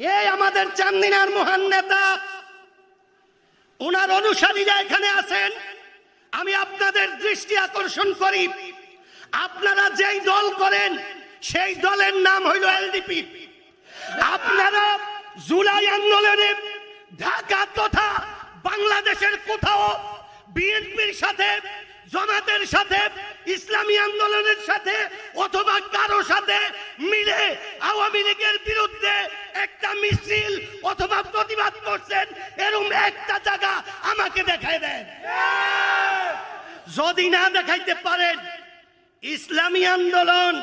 এই আমাদের চান্দিনার মহান নেতা ওনার অনুসারীরা এখানে আছেন। আমি আপনাদের দৃষ্টি আকর্ষণ করি। আপনারা যেই দল করেন, সেই দলের নাম হইল এলডিপি আপনারা জুলাই আন্দোলনে ঢাকা তথা বাংলাদেশের কোথাও বিএনপির সাথে জমাতের সাথে, ইসলামী আন্দোলনের সাথে, অথবা কারও সাথে মিলে আওয়ামী লীগের বিরুদ্ধে একটা মিছিল অথবা প্রতিবাদ করছেন এরকম একটা জায়গা আমাকে দেখায় দেন। যদি না দেখাইতে পারেন, ইসলামী আন্দোলন,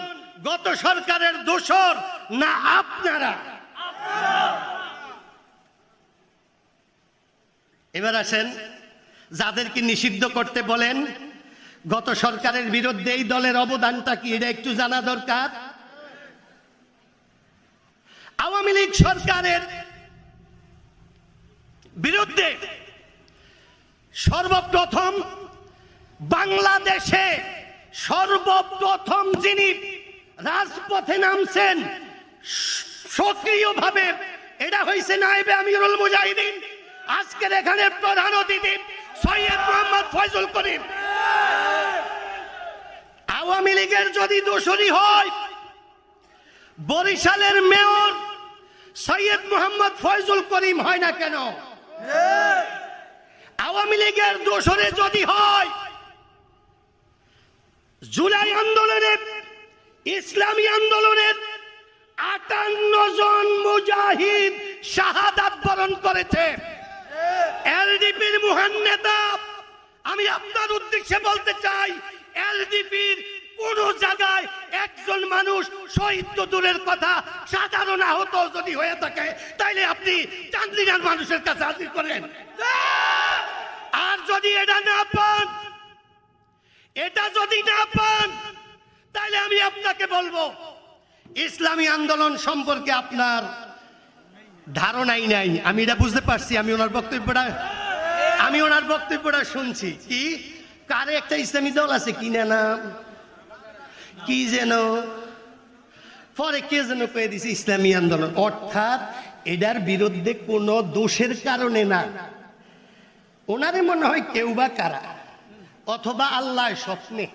গত সরকারের দোষর, না আপনারা। এবার আসেন, যাদেরকে নিষিদ্ধ করতে বলেন গত সরকারের বিরুদ্ধে এই দলের অবদানটা কি, এটা একটু জানা দরকার? আওয়ামী লীগ সরকারের বিরুদ্ধে সর্বপ্রথম বাংলাদেশে সর্বপ্রথম যিনি রাজপথে নামছেন, সক্রিয়ভাবে, এটা হয়েছে নাইবে আমিরুল মুজাহিদিন, আজকের এখানে প্রধান অতিথি সৈয়দ মোহাম্মদ ফয়জুল করিম। আওয়ামী লীগের যদি দোষরী হয়, বরিশালের মেয়র সৈয়দ মোহাম্মদ ফয়জুল করিম হয় না কেন? আওয়ামী লীগের দোষরে যদি হয়, জুলাই আন্দোলনের, ইসলামী আন্দোলনের আটান্ন জন মুজাহিদ শাহাদাত বরণ করেছে। এলডিপির মহান নেতা, আমি আপনার উদ্দেশ্যে বলতে চাই, এলডিপির কোন জায়গায় একজন মানুষ শহীদ দূরের কথা, সাধারণ আহত যদি হয়ে থাকে, তাইলে আপনি চান্দিনার মানুষের কাছে হাজির করেন। আর যদি এটা না পান, এটা যদি না পান তাহলে আমি আপনাকে বলব, ইসলামী আন্দোলন সম্পর্কে আপনার ধারণাই নাই। আমি এটা বুঝতে পারছি, আমি ওনার বক্তব্যটা, আমি ওনার বক্তব্যটা শুনছি। কি? কারে একটা ইসলামী দল আছে, কি না কি যেন? পরে কে যেন কয়ে দিছে, ইসলামী আন্দোলন। অর্থাৎ এটার বিরুদ্ধে কোনো দোষের কারণে না। ওনারে মনে হয় কেউ বা কারা? অথবা আল্লাহ স্বপ্নে।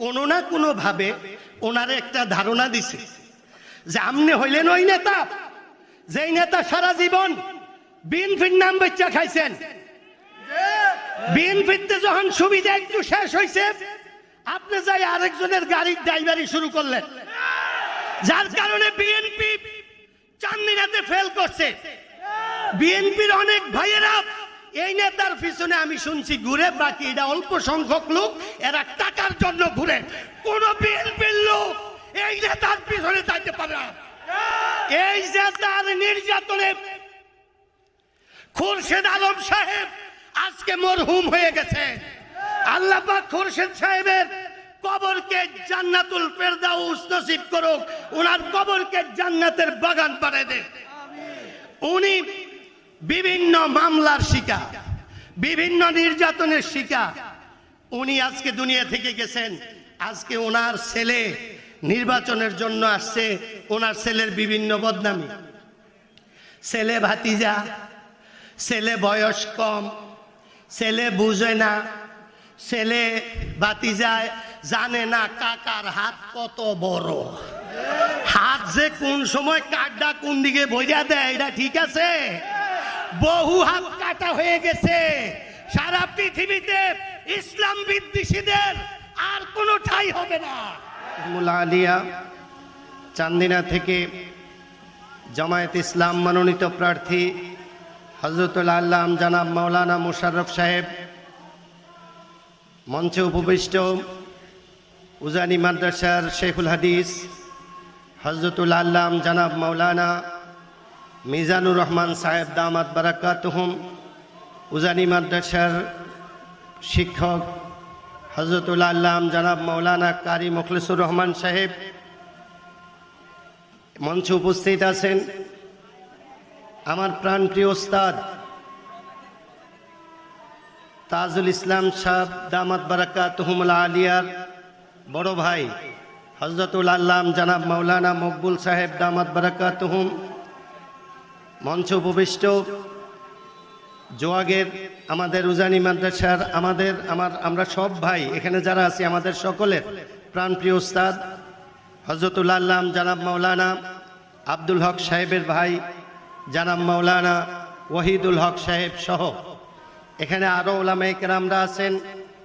কোনো না কোনো ভাবে ওনারে একটা ধারণা দিছে যে আমনে হইলেন ওই নেতা, যেই নেতা সারা জীবন বিএনপির নাম বেচা খাইছেন। বিএনপিতে যখন সুবিধা একটু শেষ হয়েছে আপনি যাই আরেকজনের গাড়ির ড্রাইভারি শুরু করলেন। যার কারণে বিএনপি চান্দিনাতে ফেল করছে। বিএনপির অনেক ভাইয়েরা, এই নেতার পিছনে আমি শুনছি ঘুরে, বাকি এটা অল্প সংখ্যক লোক, এরা টাকার জন্য ঘুরে। কোন বিএনপির লোক এই নেতার পিছনে যাইতে পারে না। এই যে তার নির্যাতনে খুরশেদ আলম সাহেব আজকে মরহুম হয়ে গেছে। আল্লাহ খুরশেদ সাহেবের কবরকে জান্নাতুল ফেরদাউস নসিব করুক ওনার কবরকে জান্নাতের বাগান পারে দে উনি বিভিন্ন মামলার শিকার, বিভিন্ন নির্যাতনের শিকার। উনি আজকে দুনিয়া থেকে গেছেন, আজকে ওনার ছেলে নির্বাচনের জন্য আসছে ওনার ছেলের বিভিন্ন বদনামি। ছেলে ভাতিজা, ছেলে বয়স কম, ছেলে বুঝে না ছেলে ভাতিজায় জানে না কাকার হাত কত বড়। হাত যে কোন সময় কাঠটা কোন দিকে বইয়া দেয়, এটা ঠিক আছে? বহু হাত কাটা হয়ে গেছে। সারা পৃথিবীতে ইসলাম বিদ্বেষীদের আর কোনো ঠাই হবে না। মুলা আলিয়া চান্দিনা থেকে জামায়াত ইসলাম মনোনীত প্রার্থী হজরতুল আল্লাহ জানাব মৌলানা মুশাররফ সাহেব মঞ্চে উপবিষ্ট উজানি মাদ্রাসার শেখুল হাদিস হজরতুল আল্লাম জানাব মৌলানা মিজানুর রহমান সাহেব দামাত বারাকাতুহুম, উজানি মাদ্রাসার শিক্ষক হজরতুল আল্লাম জানাব মৌলানা কারি মুখলিসুর রহমান সাহেব মঞ্চে উপস্থিত আছেন। আমার প্রাণপ্রিয় ওস্তাদ তাজুল ইসলাম সাহ দামাত বারাকা তুহমুল আলিয়ার বড় ভাই হজরতুল আল্লাম জানাব মাওলানা মকবুল সাহেব দামাত বারাকা তুহুম মঞ্চ উপবিষ্ট, জোয়াগের, আমাদের উজানি মাদ্রাসার, আমাদের, আমার, আমরা সব ভাই, এখানে যারা আছি, আমাদের সকলের প্রাণপ্রিয় উস্তাদ হজরতুল আল্লাম জানাব মাওলানা আব্দুল হক সাহেবের ভাই, জানাব মাওলানা ওয়াহিদুল হক সাহেব সহ। এখানে আরও ওলামাই কেরামরা আছেন,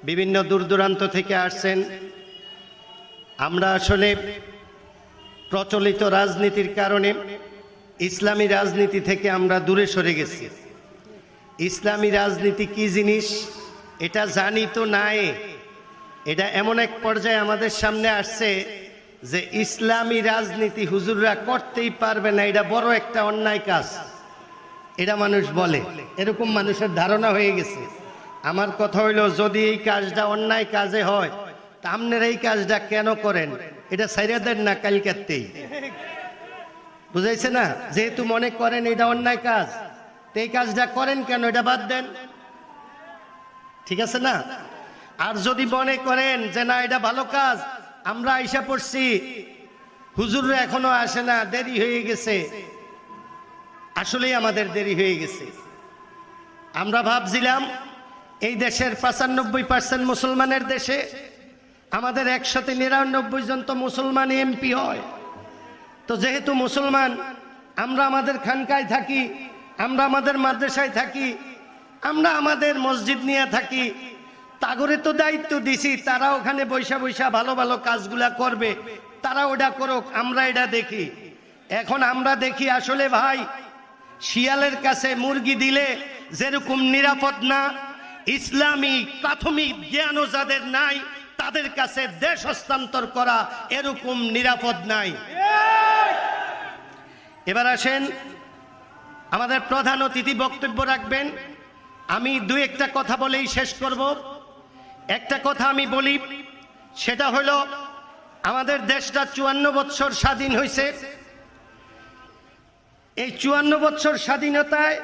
বিভিন্ন দূর দূরান্ত থেকে আসছেন। আমরা আসলে প্রচলিত রাজনীতির কারণে ইসলামী রাজনীতি থেকে আমরা দূরে সরে গেছি। ইসলামী রাজনীতি কি জিনিস, এটা জানি তো নাই। এটা এমন এক পর্যায়ে আমাদের সামনে আসছে যে ইসলামী রাজনীতি হুজুররা করতেই পারবে না, এটা বড় একটা অন্যায় কাজ। এটা মানুষ বলে। এরকম মানুষের ধারণা হয়ে গেছে। আমার কথা হইল, যদি এই কাজটা অন্যায় কাজে হয়, তা আপনারা এই কাজটা কেন করেন? এটা সাইরা দেন না কালকাতেই বুঝাইছে না? যেহেতু মনে করেন এটা অন্যায় কাজ, তো এই কাজটা করেন কেন? এটা বাদ দেন। ঠিক আছে না? আর যদি মনে করেন যে না, এটা ভালো কাজ, আমরা আইসা পড়ছি। হুজুররা এখনও আসে না, দেরি হয়ে গেছে। আসলেই আমাদের দেরি হয়ে গেছে। আমরা ভাবছিলাম, এই দেশের পঁচানব্বই পার্সেন্ট মুসলমানের দেশে আমাদের একসাথে নিরানব্বই জন তো মুসলমান এমপি হয়। তো যেহেতু মুসলমান, আমরা আমাদের খানকায় থাকি, আমরা আমাদের মাদ্রাসায় থাকি, আমরা আমাদের মসজিদ নিয়ে থাকি, তাগরে তো দায়িত্ব দিছি, তারা ওখানে বৈশা বৈশা ভালো ভালো কাজগুলা করবে, তারা ওটা করুক, আমরা এটা দেখি। এখন আমরা দেখি আসলে ভাই শিয়ালের কাছে মুরগি দিলে যেরকম নিরাপদ না, ইসলামী প্রাথমিক জ্ঞানও যাদের নাই, তাদের কাছে দেশ হস্তান্তর করা এরকম নিরাপদ নাই। এবার আসেন, আমাদের প্রধান অতিথি বক্তব্য রাখবেন। আমি দু একটা কথা বলেই শেষ করব। একটা কথা আমি বলি, সেটা হলো, আমাদের দেশটা চুয়ান্ন বৎসর স্বাধীন হয়েছে এই চুয়ান্ন বৎসর স্বাধীনতায়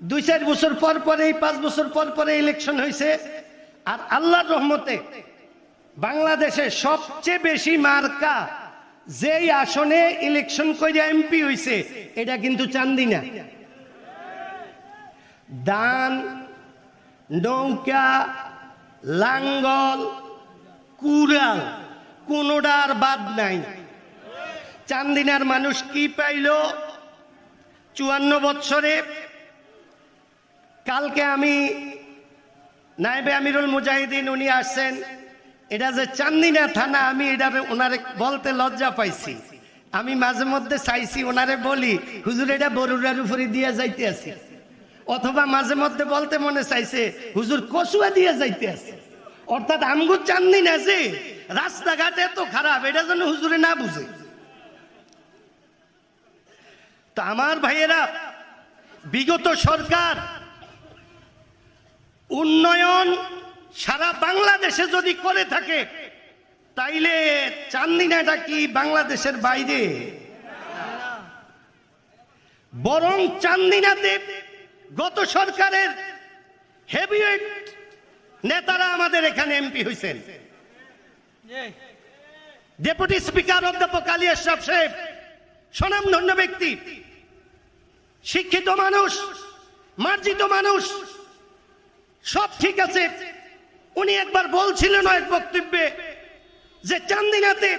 দুই চার বছর পর পরে পাঁচ বছর পর পরে ইলেকশন হয়েছে। আর আল্লাহর রহমতে বাংলাদেশে সবচেয়ে বেশি মার্কা যেই আসনে ইলেকশন করে এমপি হইছে, এটা কিন্তু চান্দিনা। দান, নৌকা, লাঙ্গল, কুড়াল কোনোটার বাদ নাই। চান্দিনার মানুষ কি পাইল? চুয়ান্ন বৎসরে কালকে আমি নাইবে আমিরুল মুজাহিদিন উনি আসছেন। এটা যে চান্দিনা থানা, আমি এটা ওনারে বলতে লজ্জা পাইছি। আমি মাঝে মধ্যে চাইছি ওনারে বলি, হুজুর, এটা বরুরার উপরে দিয়ে যাইতে আছি। অথবা মাঝে মধ্যে বলতে মনে চাইছে, হুজুর কচুয়া দিয়ে যাইতে আছে। অর্থাৎ আমগু চান্দিনা যে, রাস্তাঘাট এত খারাপ, এটা যেন হুজুরে না বুঝে। তো আমার ভাইয়েরা বিগত সরকার উন্নয়ন সারা বাংলাদেশে যদি করে থাকে তাইলে চান্দিনাটা কি বাংলাদেশের বাইরে? বরং চান্দিনাতে গত সরকারের হেভিওয়েট নেতারা আমাদের এখানে এমপি হয়েছেন ডেপুটি স্পিকার অধ্যাপক আলী আশরাফ সাহেব স্বনামধন্য ব্যক্তি, শিক্ষিত মানুষ, মার্জিত মানুষ, সব ঠিক আছে। উনি একবার বলছিলেন এক বক্তব্যে যে চান্দিনাতে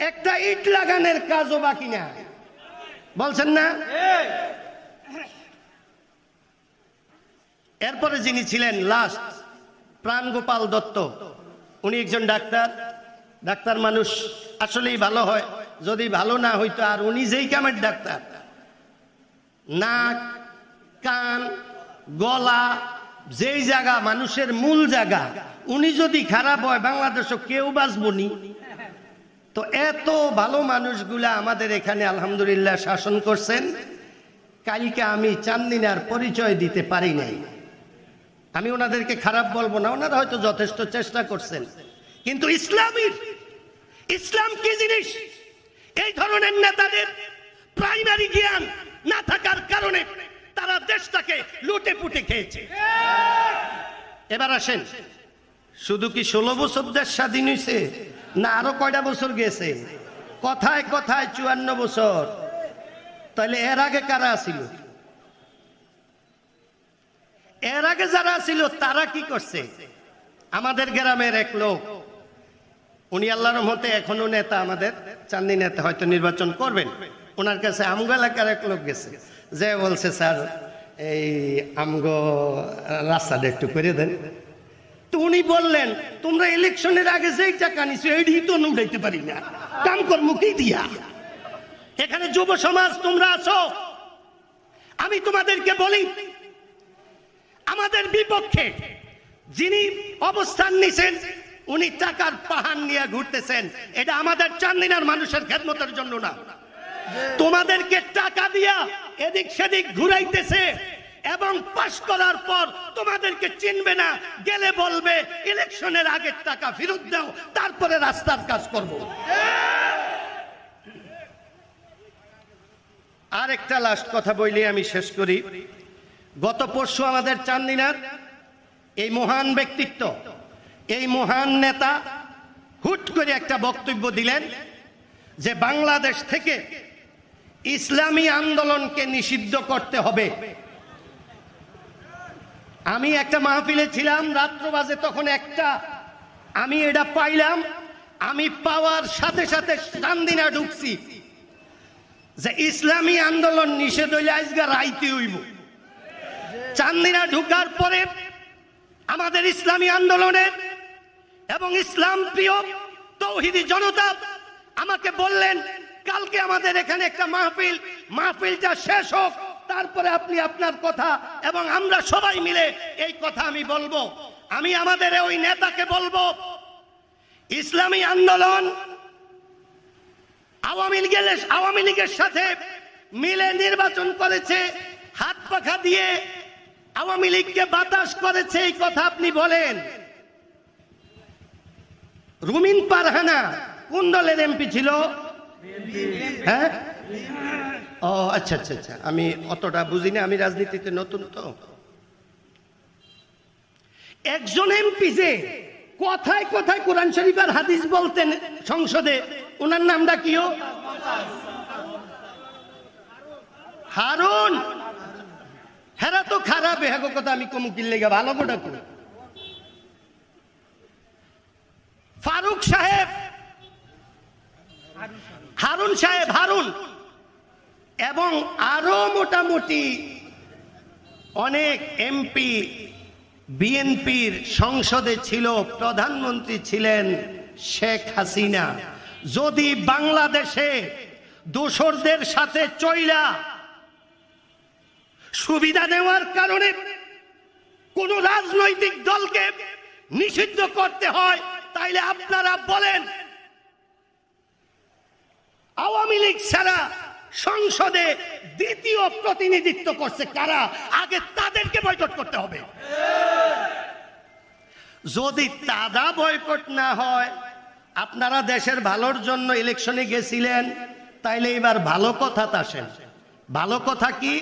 একটা ইট লাগানোর কাজও বাকি না। বলছেন না? এরপরে যিনি ছিলেন লাস্ট প্রাণগোপাল দত্ত, উনি একজন ডাক্তার। ডাক্তার মানুষ, আসলেই ভালো হয়। যদি ভালো না হইতো আর উনি যেই কামের ডাক্তার, নাক, কান, গলা, যেই জায়গা, মানুষের মূল জায়গা, উনি যদি খারাপ হয়, বাংলাদেশও কেউ বাঁচবনি তো এত ভালো মানুষগুলা আমাদের এখানে আলহামদুলিল্লাহ শাসন করছেন। কালকে আমি চান্দিনার পরিচয় দিতে পারি নাই। আমি ওনাদেরকে খারাপ বলব না, ওনারা হয়তো যথেষ্ট চেষ্টা করছেন। কিন্তু ইসলামী ইসলাম কি জিনিস? এই ধরনের নেতাদের প্রাইমারি জ্ঞান না থাকার কারণে তারা দেশটাকে লুটে পুটে খেয়েছে। এবার আসেন, শুধু কি ষোলো বছর দেশ স্বাধীন হয়েছে না আরও কয়টা বছর গেছে? কথায় কথায় চুয়ান্ন বছর। তাহলে এর আগে কারা ছিল এর আগে যারা ছিল তারা কি করছে? আমাদের গ্রামের এক লোক উনি আল্লাহর মতে এখনও নেতা আমাদের চান্দি নেতা, হয়তো নির্বাচন করবেন। ওনার কাছে আমগো এলাকার এক লোক গেছে, যে বলছে, স্যার, এই আমগো রাস্তাটা একটু করে দেন। তো উনি বললেন, তোমরা ইলেকশনের আগে যেই টাকা নিছো এইটি তো উঠাইতে পারি না। কাম কর্ম কি দিয়া। এখানে যুব সমাজ, তোমরা আছো। আমি তোমাদেরকে বলি, আমাদের বিপক্ষে যিনি অবস্থান নিছেন উনি টাকার পাহাড় নিয়ে ঘুরতেছেন। এটা আমাদের চান্দিনার মানুষের খেদমতের জন্য না। তোমাদেরকে টাকা দিয়া এদিক সেদিক ঘুরাইতেছে এবং পাশ করার পর তোমাদেরকে চিনবে না, গেলে বলবে, ইলেকশনের আগের টাকা ফেরত দাও, তারপরে রাস্তার কাজ করব। আর একটা লাস্ট কথা বইলে আমি শেষ করি। গত পরশু আমাদের চান্দিনার এই মহান ব্যক্তিত্ব এই মহান নেতা হুট করে একটা বক্তব্য দিলেন যে বাংলাদেশ থেকে ইসলামী আন্দোলনকে নিষিদ্ধ করতে হবে। আমি একটা মাহফিলে ছিলাম রাত্র বাজে তখন একটা। আমি এটা পাইলাম, আমি পাওয়ার সাথে সাথে চান্দিনা ঢুকছি যে ইসলামী আন্দোলন নিষেধ হইলে আজকে রাইতে হইব। চান্দিনা ঢুকার পরে আমাদের ইসলামী আন্দোলনের এবং ইসলাম প্রিয় তৌহিদি জনতা, আমাকে বললেন, কালকে আমাদের এখানে একটা মাহফিল মাহফিলটা শেষ হোক, তারপরে আপনি আপনার কথা এবং আমরা সবাই মিলে এই কথা আমি বলব। আমি আমাদের ওই নেতাকে বলব, ইসলামী আন্দোলন আওয়ামী লীগের আওয়ামী লীগের সাথে মিলে নির্বাচন করেছে, হাত পাখা দিয়ে আওয়ামী লীগকে বাতাস করেছে, এই কথা আপনি বলেন। রুমিন পারহানা কোন দলের এমপি ছিল? হ্যাঁ? ও আচ্ছা আচ্ছা আচ্ছা। আমি অতটা বুঝি না, আমি রাজনীতিতে নতুন তো। একজন এমপি যে কথায় কথায় কোরআন শরীফ আর হাদিস বলতেন সংসদে, ওনার নামটা কিও হারুন! হেরা তো খারাপ হেগো কথা আমি কমুকির লেগে ভালো গোটা করি ফারুক সাহেব। হারুন সাহেব, হারুন। এবং আরও মোটামুটি অনেক এমপি, বিএনপির সংসদে ছিল, প্রধানমন্ত্রী ছিলেন শেখ হাসিনা। যদি বাংলাদেশে দোসরদের সাথে চইলা সুবিধা নেওয়ার কারণে কোন রাজনৈতিক দলকে নিষিদ্ধ করতে হয় তাইলে আপনারা বলেন, আওয়ামী লীগ ছাড়া সংসদে দ্বিতীয় প্রতিনিধিত্ব করছে কারা? আগে তাদেরকে বয়কট করতে হবে। যদি তারা বয়কট না হয়, আপনারা দেশের ভালোর জন্য ইলেকশনে গেছিলেন, তাইলে এবার ভালো কথা আসেন। ভালো কথা কি?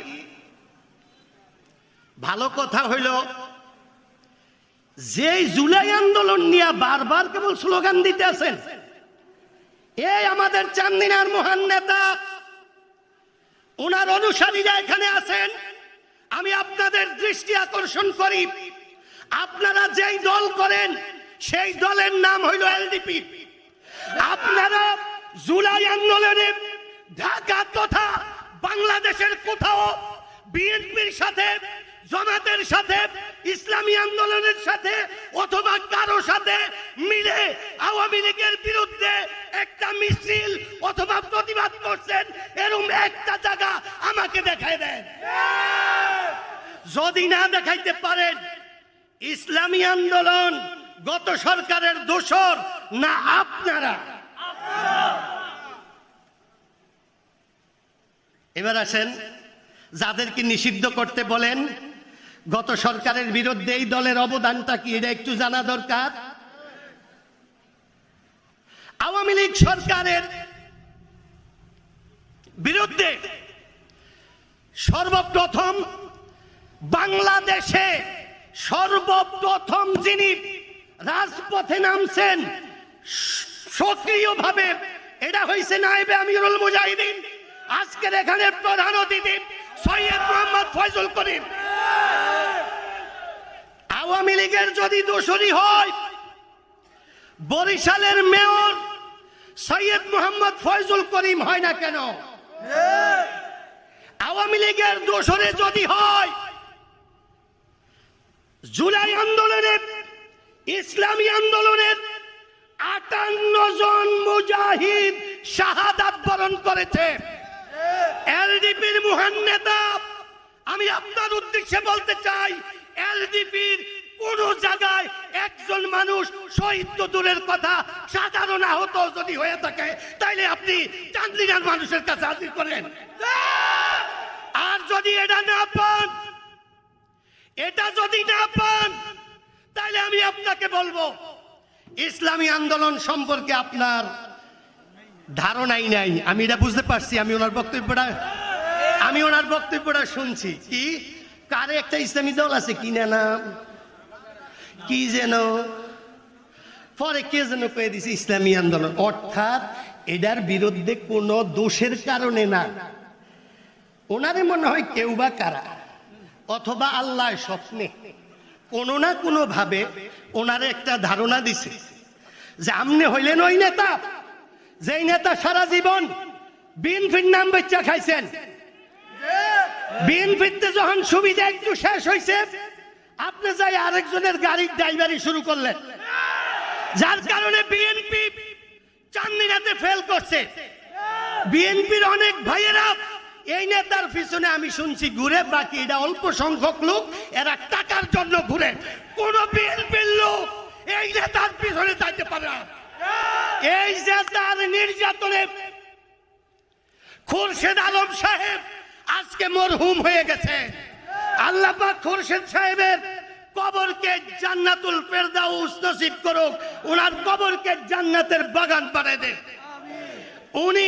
ভালো কথা হইল যে জুলাই আন্দোলন নিয়ে বারবার কেবল স্লোগান দিতে আছেন এই আমাদের চান্দিনার মহান নেতা ওনার অনুসারীরা এখানে আছেন, আমি আপনাদের দৃষ্টি আকর্ষণ করি। আপনারা যেই দল করেন, সেই দলের নাম হইল এলডিপি আপনারা জুলাই আন্দোলনে ঢাকা তথা বাংলাদেশের কোথাও বিএনপির সাথে, জমাতের সাথে ইসলামী আন্দোলনের সাথে অথবা কারও সাথে মিলে আওয়ামী লীগের বিরুদ্ধে একটা মিছিল অথবা প্রতিবাদ করছেন এরকম একটা জায়গা আমাকে দেখায় দেন। যদি না দেখাইতে পারেন, ইসলামী আন্দোলন গত সরকারের দোষর না আপনারা? এবার আসেন, যাদেরকে নিষিদ্ধ করতে বলেন গত সরকারের বিরুদ্ধে এই দলের অবদানটা কি, এটা একটু জানা দরকার? আওয়ামী লীগ সরকারের বিরুদ্ধে সর্বপ্রথম বাংলাদেশে সর্বপ্রথম যিনি রাজপথে নামছেন, সক্রিয়ভাবে, এটা হয়েছে নাইবে আমিরুল মুজাহিদিন, আজকের এখানে প্রধান অতিথি সৈয়দ মোহাম্মদ ফয়জুল করিম। আওয়ামী লীগের যদি দোষরী হয়, বরিশালের মেয়র সৈয়দ মোহাম্মদ ফয়জুল করিম হয় না কেন? আওয়ামী লীগের দোষরে যদি হয়, জুলাই আন্দোলনের, ইসলামী আন্দোলনের আটান্ন জন মুজাহিদ শাহাদাত বরণ করেছে। এলডিপির মহান নেতা, আমি আপনার উদ্দেশ্যে বলতে চাই এলডিপির কোন জায়গায় একজন মানুষ শহীদ দূরের কথা, সাধারণ আহত যদি হয়ে থাকে, তাইলে আপনি চান্দিনার মানুষের কাছে হাজির করেন। আর যদি এটা না পান, এটা যদি না পান তাহলে আমি আপনাকে বলব, ইসলামী আন্দোলন সম্পর্কে আপনার ধারণাই নাই। আমি এটা বুঝতে পারছি, আমি ওনার বক্তব্যটা, আমি ওনার বক্তব্যটা শুনছি। কি? কারে একটা ইসলামী দল আছে কি না নাম? কি যেন? পরে কে যেন কয়ে দিছে ইসলামী আন্দোলন? অর্থাৎ এটার বিরুদ্ধে কোনো দোষের কারণে না। ওনারে মনে হয় কেউ বা কারা? অথবা আল্লাহ স্বপ্নে কোনো না কোনো ভাবে ওনারে একটা ধারণা দিছে যে আমনে হইলেন ওই নেতা, যেই নেতা সারা জীবন বিএনপির নাম বেচা খাইছেন। বিএনপিতে যখন সুবিধা একটু শেষ হয়েছে আপনি যাই আরেকজনের গাড়ির ড্রাইভারি শুরু করলেন। যার কারণে বিএনপি চান্দিনাতে ফেল করছে। বিএনপির অনেক ভাইয়েরা, এই নেতার পিছনে আমি শুনছি ঘুরে, বাকি এটা অল্প সংখ্যক লোক, এরা টাকার জন্য ঘুরে। কোন বিএনপির লোক এই নেতার পিছনে যাইতে পারে না। এই যে তার নির্যাতনে খুরশেদ আলম সাহেব আজকে মরহুম হয়ে গেছে। আল্লাহ পাক খুরশেদ সাহেবের কবরকে জান্নাতুল ফেরদাউস নসিব করুক ওনার কবরকে জান্নাতের বাগান পারে দে উনি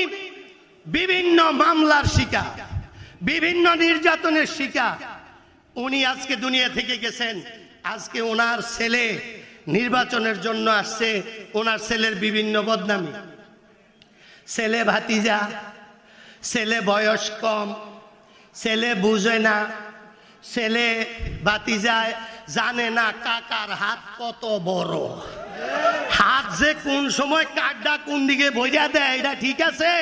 বিভিন্ন মামলার শিকার, বিভিন্ন নির্যাতনের শিকার। উনি আজকে দুনিয়া থেকে গেছেন। আজকে ওনার ছেলে নির্বাচনের জন্য আসছে ওনার ছেলের বিভিন্ন বদনামি। ছেলে ভাতিজা, ছেলে বয়স কম ছেলে বুঝে না, ছেলে বাতি যায়, জানে না কাকার হাত কত বড়। হাত যে কোন সময় কাঠটা কোন দিকে বোঝা দেয়, এটা ঠিক আছে?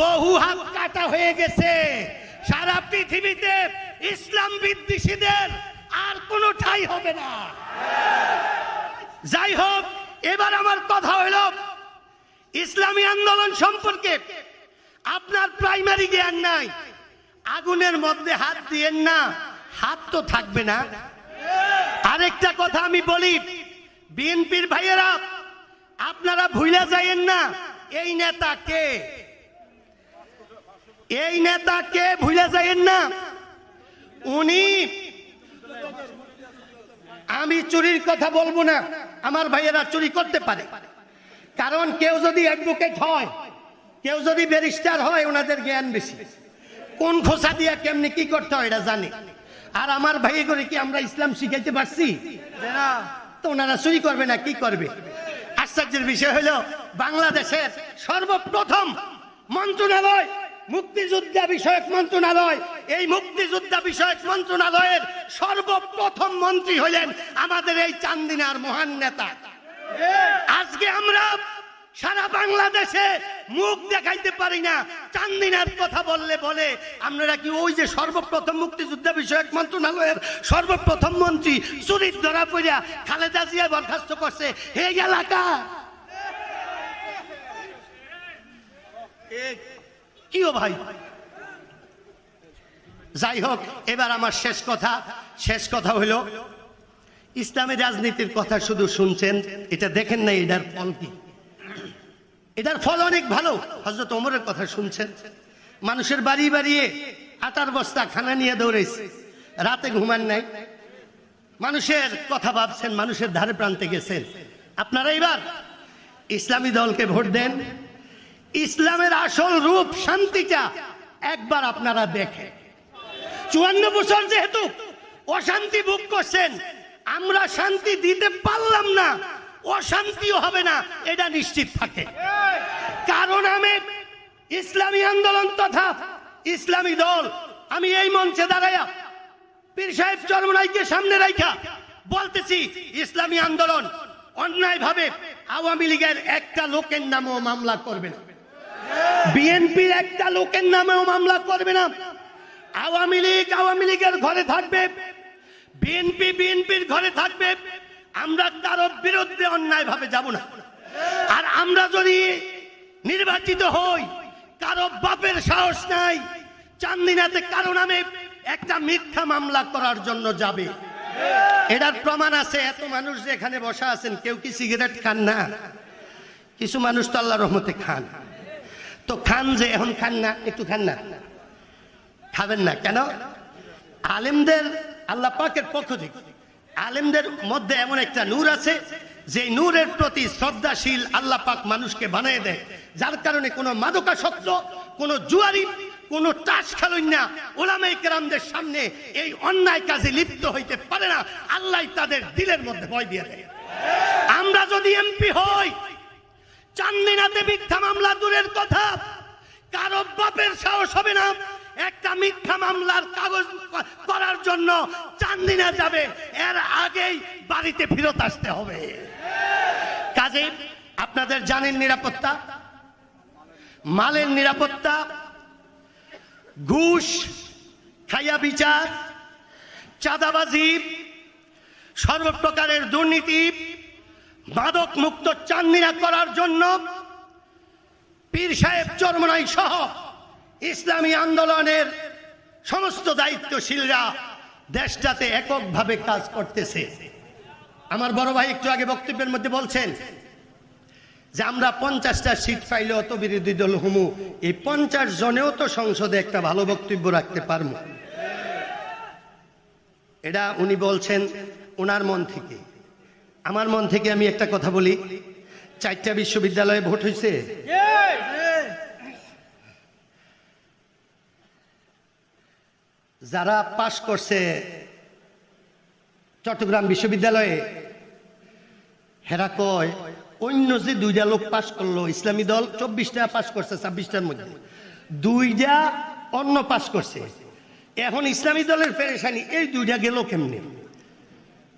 বহু হাত কাটা হয়ে গেছে। সারা পৃথিবীতে ইসলাম বিদ্বেষীদের আর কোনো ঠাই হবে না। যাই হোক, এবার আমার কথা হইল ইসলামী আন্দোলন সম্পর্কে আপনার প্রাইমারি জ্ঞান নাই। আগুনের মধ্যে হাত দিয়েন না, হাত তো থাকবে না। আরেকটা কথা আমি বলি, বিএনপির ভাইয়েরা, আপনারা ভুলে যাইয়েন না, এই নেতা কে? এই নেতা কে ভুলে যাইয়েন না? উনি, আমি চুরির কথা বলব না, আমার ভাইয়েরা চুরি করতে পারে। কারণ কেউ যদি অ্যাডভোকেট হয়, কেউ যদি ব্যারিস্টার হয়, ওনাদের জ্ঞান বেশি। কোন খোসা দিয়া কেমনি কি করতে হয় এটা জানে? আর আমার ভাই করে কি আমরা ইসলাম শিখাইতে পারছি? তো ওনারা চুরি করবে না কি করবে? আশ্চর্যের বিষয় হলো বাংলাদেশের সর্বপ্রথম মন্ত্রণালয় মুক্তিযোদ্ধা বিষয়ক মন্ত্রণালয়। এই মুক্তিযোদ্ধা বিষয়ক মন্ত্রণালয়ের সর্বপ্রথম মন্ত্রী হলেন আমাদের এই চান্দিনার মহান নেতা। আজকে আমরা সারা বাংলাদেশে মুখ দেখাইতে পারি না। চান্দিনার কথা বললে বলে, আপনারা কি ওই যে সর্বপ্রথম মুক্তিযুদ্ধ বিষয়ক মন্ত্রণালয়ের সর্বপ্রথম মন্ত্রী চুরির ধরা পড়িয়া খালেদা জিয়া বরখাস্ত করছে? হে এলাকা! কি ও ভাই? যাই হোক, এবার আমার শেষ কথা। শেষ কথা হলো ইসলামের রাজনীতির কথা শুধু শুনছেন, এটা দেখেন না এটার ফল কি? এটার ফল অনেক ভালো। হজরত ওমরের কথা শুনছেন? মানুষের বাড়ি বাড়িয়ে আটার বস্তা খানা নিয়ে দৌড়েছে রাতে ঘুমান নাই। মানুষের কথা ভাবছেন, মানুষের ধারে প্রান্তে গেছেন। আপনারা এবার ইসলামী দলকে ভোট দেন। ইসলামের আসল রূপ, শান্তিটা একবার আপনারা দেখেন। চুয়ান্ন বছর যেহেতু অশান্তি ভোগ করছেন, আমরা শান্তি দিতে পারলাম না। অশান্তিও হবে না, এটা নিশ্চিত থাকে। কারণ আমি ইসলামী আন্দোলন তথা ইসলামী দল, আমি এই মঞ্চে দাঁড়াইয়া পীর সাহেব চরমনাইকে সামনে রাখা বলতেছি, ইসলামী আন্দোলন অন্যায় ভাবে আওয়ামী লীগের একটা লোকের নামেও মামলা করবে না। বিএনপির একটা লোকের নামেও মামলা করবে না। আওয়ামী লীগ, আওয়ামী লীগের ঘরে থাকবে। বিএনপি, বিএনপির ঘরে থাকবে। আমরা কারও বিরুদ্ধে অন্যায় ভাবে যাব না। আর আমরা যদি নির্বাচিত হই, কারও বাপের সাহস নাই, চান্দিনাতে কারও নামে একটা মিথ্যা মামলা করার জন্য যাবে। এটার প্রমাণ আছে, এত মানুষ যে এখানে বসা আছেন, কেউ কি সিগারেট খান না? কিছু মানুষ তো আল্লাহ রহমতে খান। তো খান যে, এখন খান না, একটু খান না। খাবেন না, কেন? আলেমদের আল্লাহ পাকের পক্ষ থেকে আলেমদের মধ্যে এমন একটা নূর আছে, যে নূরের প্রতি শ্রদ্ধাশীল আল্লাহ পাক মানুষকে বানিয়ে দেয়। যার কারণে কোনো মাদকাসক্ত, কোনো জুয়ারি, কোনো টাস খেলুন না ওলামাই কেরামদের সামনে এই অন্যায় কাজে লিপ্ত হইতে পারে না। আল্লাহ তাদের দিলের মধ্যে ভয় দিয়ে দেয়। আমরা যদি এমপি হই, চান্দিনাতে মিথ্যা মামলা দূরের কথা, কারও বাপের সাহস হবে না। একটা মিথ্যা মামলার কাগজ করার জন্য চান্দিনা যাবে। এর আগেই বাড়িতে ফেরত আসতে হবে। কাজে, আপনাদের জানেন নিরাপত্তা, মালের নিরাপত্তা, ঘুষ, খাইয়া বিচার, চাঁদাবাজি, সর্বপ্রকারের দুর্নীতি, মাদক মুক্ত চান্দিনা করার জন্য পীর সাহেব চরমনাই সহ ইসলামী আন্দোলনের সমস্ত দায়িত্বশীলরা দেশটাতে এককভাবে কাজ করতেছে। আমার বড় ভাই একটু আগে বক্তব্যের মধ্যে বলছেন যে আমরা পঞ্চাশটা সিট পাইলে অত বিরোধী দল হুমু। এই পঞ্চাশ জনেও তো সংসদে একটা ভালো বক্তব্য রাখতে পারব এটা উনি বলছেন ওনার মন থেকে। আমার মন থেকে আমি একটা কথা বলি। চারটা বিশ্ববিদ্যালয়ে ভোট হয়েছে যারা পাশ করছে চট্টগ্রাম বিশ্ববিদ্যালয়ে, হেরা কয়, অন্য যে দুইটা লোক পাশ করল, ইসলামী দল চব্বিশটা পাশ করছে, ছাব্বিশটার মধ্যে। দুইটা অন্য পাশ করছে। এখন ইসলামী দলের পেরেশানি, এই দুইটা গেল কেমনে?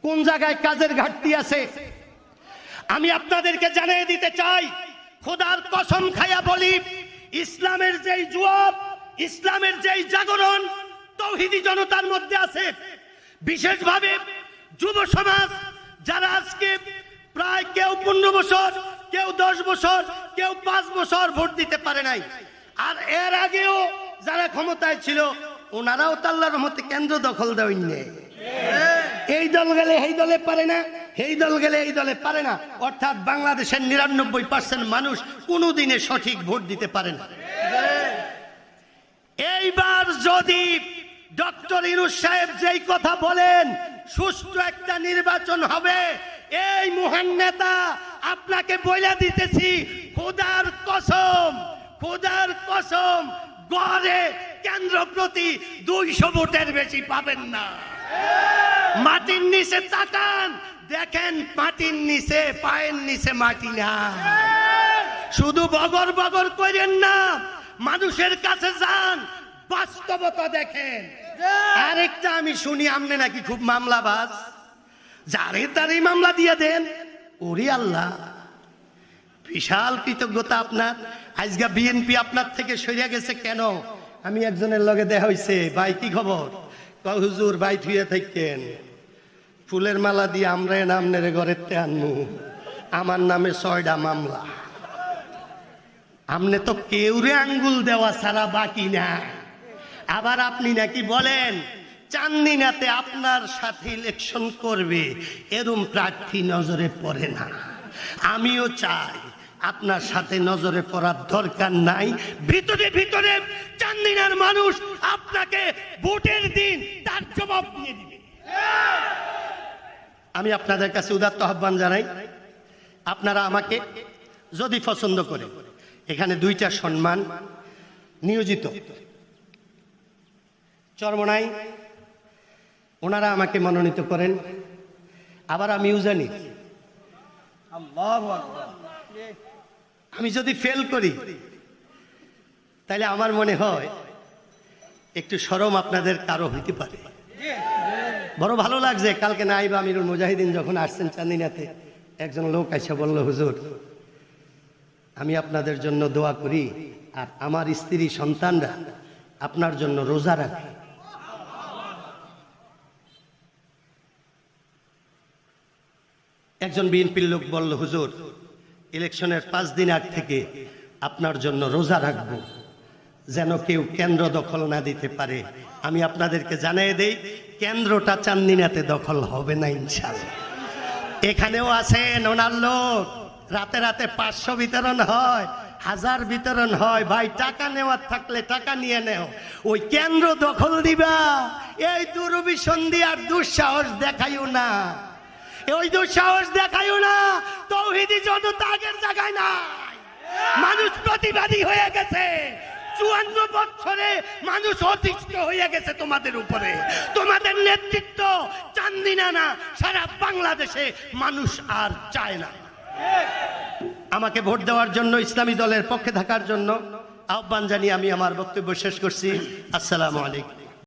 কোন জায়গায় কাজের ঘাটতি আছে? আমি আপনাদেরকে জানিয়ে দিতে চাই, খোদার কসম খাইয়া বলি, ইসলামের যেই জবাব ইসলামের যেই জাগরণ তৌহিদি জনতার মধ্যে আছে। বিশেষভাবে যুব সমাজ, যারা আজকে প্রায় কেউ পনেরো বছর, কেউ দশ বছর, কেউ পাঁচ বছর ভোট দিতে পারে নাই। আর এর আগেও যারা ক্ষমতায় ছিল, ওনারাও তাল্লার রহমতে কেন্দ্র দখল দেওয়াই নেই এই দল গেলে এই দলে পারে না এই দল গেলে এই দলে পারে না। অর্থাৎ বাংলাদেশের নিরানব্বই পার্সেন্ট মানুষ কোনোদিনে সঠিক ভোট দিতে পারে না। এইবার যদি ডক্টর ইনুস সাহেব যেই কথা বলেন, সুষ্ঠু একটা নির্বাচন হবে। এই মহান নেতা, আপনাকে বইলা দিতেছি খোদার কসম খোদার কসম, গড়ে কেন্দ্র প্রতি দুইশো ভোটের বেশি পাবেন না। মাটির নিচে তাকান, দেখেন মাটির নিচে, পায়ের নিচে মাটি না। শুধু বগর বগর করেন না, মানুষের কাছে যান, বাস্তবতা দেখেন। আরেকটা আমি শুনি, আমনে নাকি খুব মামলাবাজ। যারে তারই মামলা দিয়ে দেন, ওরে আল্লাহ। বিশাল কৃতজ্ঞতা আপনার। আজকে বিএনপি আপনার থেকে সরিয়া গেছে কেন? আমি একজনের লগে দেখা হইছে। ভাই, কি খবর? হুজুর, ভাই থুয়ে থাকেন ফুলের মালা দিয়ে আমরা নাম নেড়ে ঘরের আনমু। আমার নামে ছয়টা মামলা। আমনে তো কেউরে আঙ্গুল দেওয়া ছাড়া বাকি না আবার আপনি নাকি বলেন চান্দিনাতে আপনার সাথে ইলেকশন করবে, এরম প্রার্থী নজরে পড়ে না। আমিও চাই আপনার সাথে নজরে পড়ার দরকার নাই। ভিতরে ভিতরে চান্দিনার মানুষ আপনাকে ভোটের দিন তার জবাব দিয়ে দিবে। আমি আপনাদের কাছে উদাত্ত আহ্বান জানাই, আপনারা আমাকে যদি পছন্দ করে এখানে দুইটা সম্মান নিয়োজিত। চরমনাই ওনারা আমাকে মনোনীত করেন। আবার আমিও জানি। আমি যদি ফেল করি তাইলে আমার মনে হয় একটু সরম আপনাদের কারও হইতে পারে। বড় ভালো লাগছে। কালকে নাইব আমিরুল মুজাহিদিন যখন আসছেন চান্দিনাতে একজন লোক এসে বলল হুজুর আমি আপনাদের জন্য দোয়া করি আর আমার স্ত্রী সন্তানরা আপনার জন্য রোজা রাখে। একজন বিএনপির লোক বলল, হুজুর, ইলেকশনের পাঁচ দিন আগ থেকে আপনার জন্য রোজা রাখব। যেন কেউ কেন্দ্র দখল না দিতে পারে। আমি আপনাদেরকে জানিয়ে দেই, কেন্দ্রটা চান্দিনাতে দখল হবে না ইনশাল্লাহ এখানেও আছেন ওনার লোক। রাতে রাতে পাঁচশো বিতরণ হয়, হাজার বিতরণ হয়। ভাই, টাকা নেওয়ার থাকলে টাকা নিয়ে নেও। ওই কেন্দ্র দখল দিবা। এই দুরবিসন্ধি আর দুঃসাহস দেখাইও না। ওই তো দুঃসাহস দেখাইও না, তৌহিদি যত আগের জায়গায় নাই। মানুষ প্রতিবাদী হয়ে গেছে। চুয়ান্ন বছরে মানুষ অতিষ্ঠ হয়ে গেছে তোমাদের উপরে। তোমাদের নেতৃত্ব চান্দিনা না, সারা বাংলাদেশে মানুষ আর চায় না। আমাকে ভোট দেওয়ার জন্য ইসলামী দলের পক্ষে থাকার জন্য আহ্বান জানিয়ে আমি আমার বক্তব্য শেষ করছি। আসসালামু আলাইকুম।